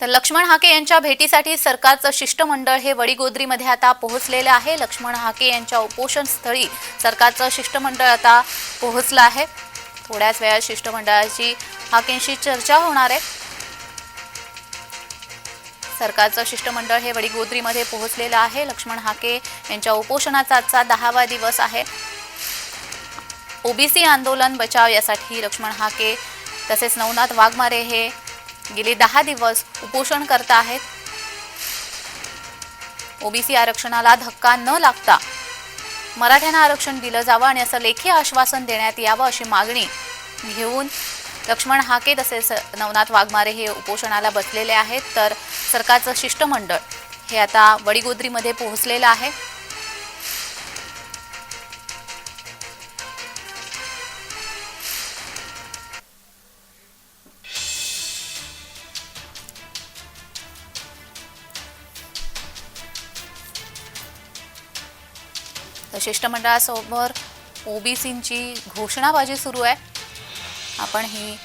तर लक्ष्मण हाके यांच्या भेटीसाठी सरकारचं शिष्टमंडळ हे वडीगोद्रीमध्ये आता पोहोचलेलं आहे. लक्ष्मण हाके यांच्या उपोषण स्थळी सरकारचं शिष्टमंडळ आता पोहोचलं आहे. थोड्याच वेळात शिष्टमंडळाची हाकेंशी चर्चा होणार आहे. सरकारचं शिष्टमंडळ हे वडीगोद्रीमध्ये पोहोचलेलं आहे. लक्ष्मण हाके यांच्या उपोषणाचा आजचा दहावा दिवस आहे. ओबीसी आंदोलन बचाव यासाठी लक्ष्मण हाके तसेच नवनाथ वाघमारे हे गेले दहा दिवस उपोषण करत आहेत. ओबीसी आरक्षणाला धक्का न लागता मराठ्यांना आरक्षण दिलं जावं आणि असं लेखी आश्वासन देण्यात यावं अशी मागणी घेऊन लक्ष्मण हाके तसेच नवनाथ वाघमारे हे उपोषणाला बसलेले आहेत. तर सरकारचं शिष्टमंडळ हे आता वडीगोद्रीमध्ये पोहोचलेलं आहे. शिष्टमंडळासमोर ओबीसींची घोषणाबाजी सुरू आहे. आपण ही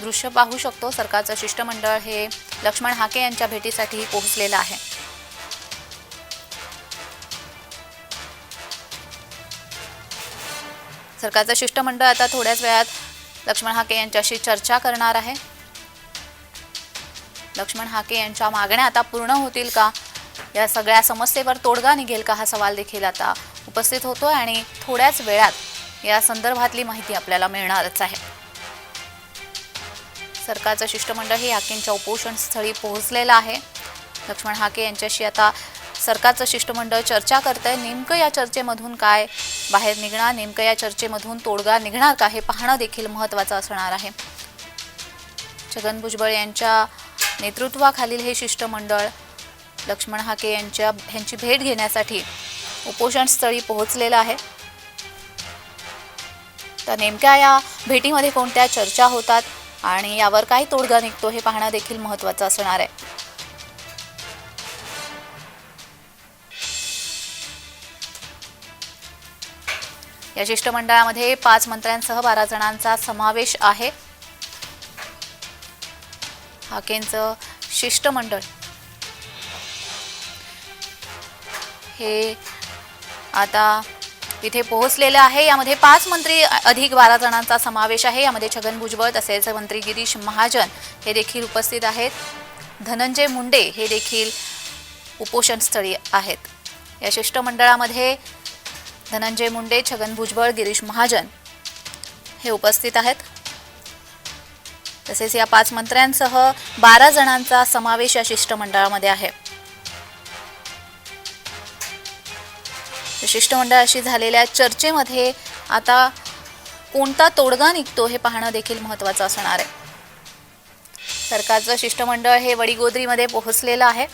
दृश्य पाहू शकतो. सरकारचं शिष्टमंडळ हे लक्ष्मण हाके यांच्या भेटीसाठी पोहोचलेलं आहे. सरकारचं शिष्टमंडळ आता थोड्याच वेळात लक्ष्मण हाके यांच्याशी चर्चा करणार आहे. लक्ष्मण हाके यांच्या मागण्या आता पूर्ण होतील का? या सगळ्या समस्येवर तोडगा निघेल का हा सवाल देखील आता उपस्थित होतो आणि थोड्याच वेळात या संदर्भातली माहिती आपल्याला मिळणारच आहे. सरकारचं शिष्टमंडळ हे हाकेंच्या उपोषण स्थळी पोहोचलेलं आहे. लक्ष्मण हाके यांच्याशी आता सरकारचं शिष्टमंडळ चर्चा करत आहे नेमकं या चर्चेमधून काय बाहेर निघणार नेमकं या चर्चेमधून तोडगा निघणार का हे पाहणं देखील महत्त्वाचं असणार आहे. छगन भुजबळ यांच्या नेतृत्वाखालील हे शिष्टमंडळ लक्ष्मण हाके यांच्या यांची भेट घेण्यासाठी उपोषण स्थळी पोहोचलेलं आहे. तर नेमक्या या भेटीमध्ये कोणत्या चर्चा होतात आणि यावर काय तोडगा निघतो हे पाहणं देखील महत्त्वाचं असणार आहे. या शिष्टमंडळामध्ये पाच मंत्र्यांसह बारा जणांचा समावेश आहे. हाकेंचं शिष्टमंडळ हे आता इथे पोहोचलेलं आहे. यामध्ये पाच मंत्री अधिक बारा जणांचा समावेश आहे. यामध्ये छगन भुजबळ तसेच मंत्री गिरीश महाजन हे देखील उपस्थित आहेत. धनंजय मुंडे हे देखील उपोषणस्थळी आहेत. या शिष्टमंडळामध्ये धनंजय मुंडे छगन भुजबळ गिरीश महाजन हे उपस्थित आहेत. तसेच या पाच मंत्र्यांसह बारा जणांचा समावेश या शिष्टमंडळामध्ये आहे. शिष्टमंडळाशी झालेल्या चर्चेमध्ये आता कोणता तोडगा निघतो हे पाहणं देखील महत्त्वाचं असणार आहे. सरकारचं शिष्टमंडळ हे वडीगोद्रीमध्ये पोहोचलेलं आहे.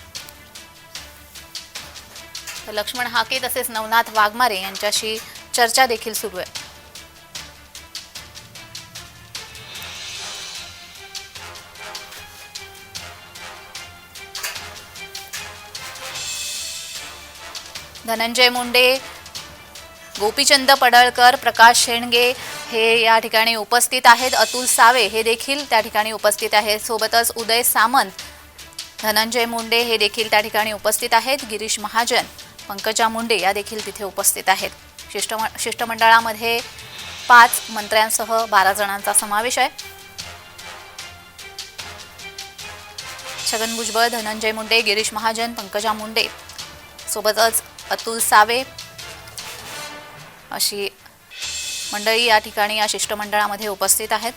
लक्ष्मण हाके तसेच नवनाथ वाघमारे यांच्याशी चर्चा देखील सुरू आहे. धनंजय मुंडे गोपीचंद पडळकर प्रकाश शेंडगे हे या ठिकाणी उपस्थित आहेत. अतुल सावे हे देखील त्या ठिकाणी उपस्थित आहेत. सोबतच उदय सामंत धनंजय मुंडे हे देखील त्या ठिकाणी उपस्थित आहेत. गिरीश महाजन पंकजा मुंडे या देखील तिथे उपस्थित आहेत. शिष्टम शिष्टमंडळामध्ये पाच मंत्र्यांसह बारा जणांचा समावेश आहे. छगन भुजबळ धनंजय मुंडे गिरीश महाजन पंकजा मुंडे. सोबतच अतुल सावे. अशी मंडळी या ठिकाणी या शिष्टमंडळामध्ये उपस्थित आहेत.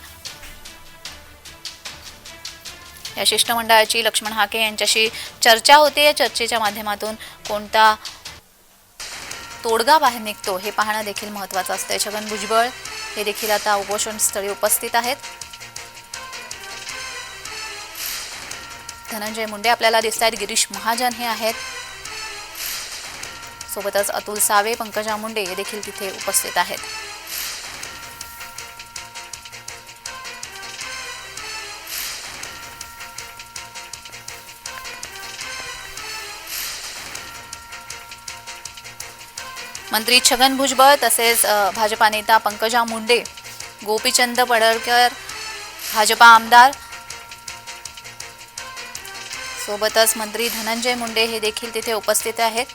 या शिष्टमंडळाची लक्ष्मण हाके यांच्याशी चर्चा होते. या चर्चेच्या माध्यमातून कोणता तोडगा बाहेर निघतो हे पाहणं देखील महत्त्वाचं असतं. छगन भुजबळ हे देखील आता उपोषणस्थळी उपस्थित आहेत. धनंजय मुंडे आपल्याला दिसत आहेत गिरीश महाजन हे आहेत. सोबतच अतुल सावे पंकजा मुंडे हे देखील तिथे उपस्थित आहेत. मंत्री छगन भुजबळ तसेच भाजपा नेता पंकजा मुंडे गोपीचंद पडळकर भाजपा आमदार सोबतच मंत्री धनंजय मुंडे हे देखील तिथे उपस्थित आहेत.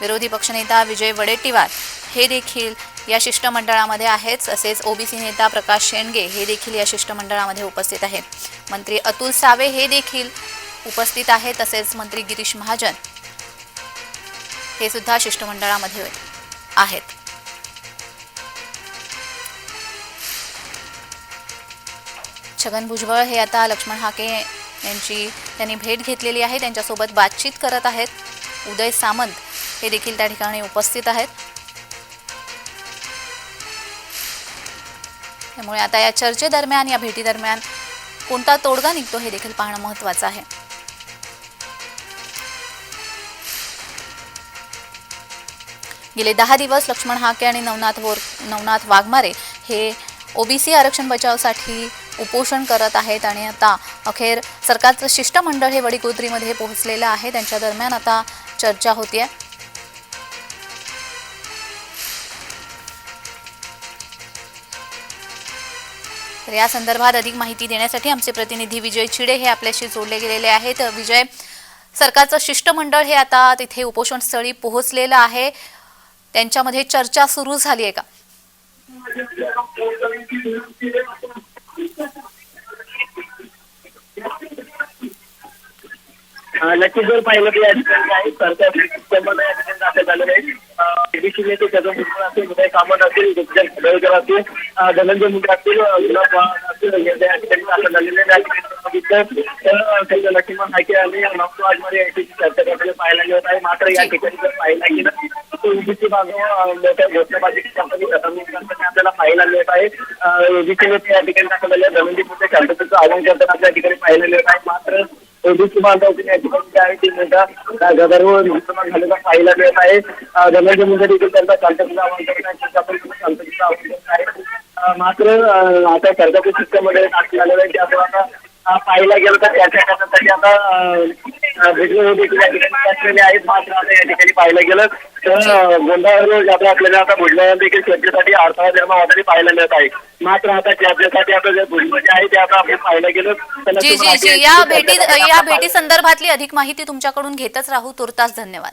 विरोधी पक्षनेता विजय वडेट्टीवार. हे देखील या शिष्टमंडळामध्ये आहेच तसेच ओबीसी नेता प्रकाश शेंडगे हे देखील या शिष्टमंडळामध्ये उपस्थित आहेत. मंत्री अतुल सावे हे देखील उपस्थित आहेत तसेच मंत्री गिरीश महाजन हे सुद्धा शिष्टमंडळामध्ये आहेत. छगन भुजबळ हे आता लक्ष्मण हाके यांची त्यांनी भेट घेतलेली आहे त्यांच्यासोबत बातचीत करत आहेत. उदय सामंत हे देखील त्या ठिकाणी उपस्थित आहेत. त्यामुळे आता या चर्चेदरम्यान या भेटीदरम्यान कोणता तोडगा निघतो हे देखील पाहणं महत्त्वाचं आहे. गेले दहा दिवस लक्ष्मण हाके आणि नवनाथ वोर नवनाथ वाघमारे हे ओबीसी आरक्षण बचावसाठी उपोषण करत आहेत आणि आता अखेर सरकारचं शिष्टमंडळ हे वडीगोद्रीमध्ये पोहोचलेलं आहे. त्यांच्या दरम्यान आता चर्चा होती आहे तर या संदर्भात अधिक माहिती देण्यासाठी आमचे प्रतिनिधी विजय चिडे हे आपल्याशी जोडले गेलेले आहेत. विजय सरकारचं शिष्टमंडळ हे आता तिथे उपोषणस्थळी पोहोचलेलं आहे. त्यांच्यामध्ये चर्चा सुरू झाली आहे का? नक्कीच जर पाहिलं तर या ठिकाणी काही सरकार शिष्टमंडळ या ठिकाणी दाखल आहे. एबीसी नेते छगन भुजबळ असतील उदय कामत असतील गोपीचंद असतील धनंजय मुंडे असतील गुलाब असतील या ठिकाणी दाखल झालेले आहेत. या बघितलं लक्ष्मण हाके आणि आजमारे याची चर्चा करताना पाहायला मिळत आहे मात्र या ठिकाणी जर पाहायला गेलं तर ओबीसी बाजू मोठ्या घोषणाबाजी आपल्याला पाहायला मिळत आहे ओबीसी नेते या ठिकाणी दाखल झाले धनंजय मुंडे शांततेचं आवाहन करताना आपल्या ठिकाणी पाहायला मिळत आहे मात्र ओबीसी बांधव या ठिकाणी जे आहे ते मोठा गदारोळ निर्माण झालेला पाहायला मिळत आहे. देखील शांततेचं आवाहन शांततेचं आवाहन करत आहे मात्र आता सरकारच्या सिस्टममध्ये दाखल झालेलं आहे त्यामुळे आता पाहायला गेलं तर त्याच्या करण्यासाठी आता भेटले देखील या ठिकाणी आहेत मात्र आता या ठिकाणी पाहायला गेलं तर गोंधळ जाता आपल्याला आता भुजबळ देखील चर्चेसाठी अडथळा निर्माण होताना पाहायला मिळत आहे. मात्र आता चर्चेसाठी आता जे भुजबळ जे आहे ते आता आपण पाहायला गेलं. जी जी जी. या भेटी या भेटी संदर्भातली अधिक माहिती तुमच्याकडून घेतच राहू. तुर्तास धन्यवाद.